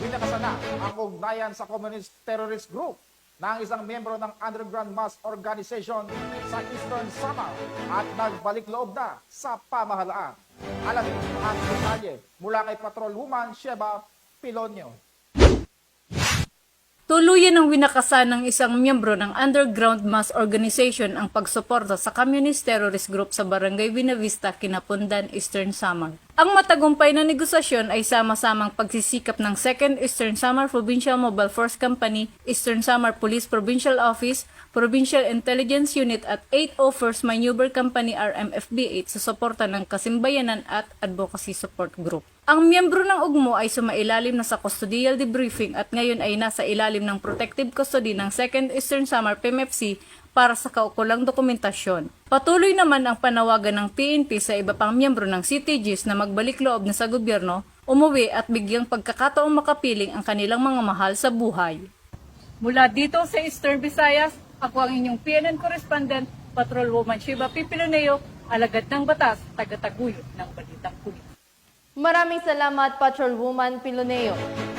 winakasan na ang ugnayan sa communist terrorist group ng isang miyembro ng underground mass organization sa Eastern Samar at nagbalik loob na sa pamahalaan. Alamin ang detalye mula kay Patrol Woman Sheba Pilonio. Tuluyan ng winakasan ng isang miyembro ng underground mass organization ang pagsuporta sa communist terrorist group sa barangay Buenavista, Kinapundan, Eastern Samar. Ang matagumpay na negosasyon ay sama-samang pagsisikap ng 2nd Eastern Samar Provincial Mobile Force Company, Eastern Samar Police Provincial Office, Provincial Intelligence Unit at 801st Maneuver Company RMFB-8 sa suporta ng Kasimbayanan at Advocacy Support Group. Ang miyembro ng ugmo ay sumailalim na sa custodial debriefing at ngayon ay nasa ilalim ng protective custody ng 2nd Eastern Samar PMFC para sa kaukulang dokumentasyon. Patuloy naman ang panawagan ng PNP sa iba pang miyembro ng CTGs na magbalik loob na sa gobyerno, umuwi at bigyang pagkakataong makapiling ang kanilang mga mahal sa buhay. Mula dito sa Eastern Visayas, ako ang inyong PNN correspondent, Patrolwoman Shiba Pipiloneo, alagad ng batas, tagataguyod ng Balitang Pulis. Maraming salamat, Patrolwoman Piloneo.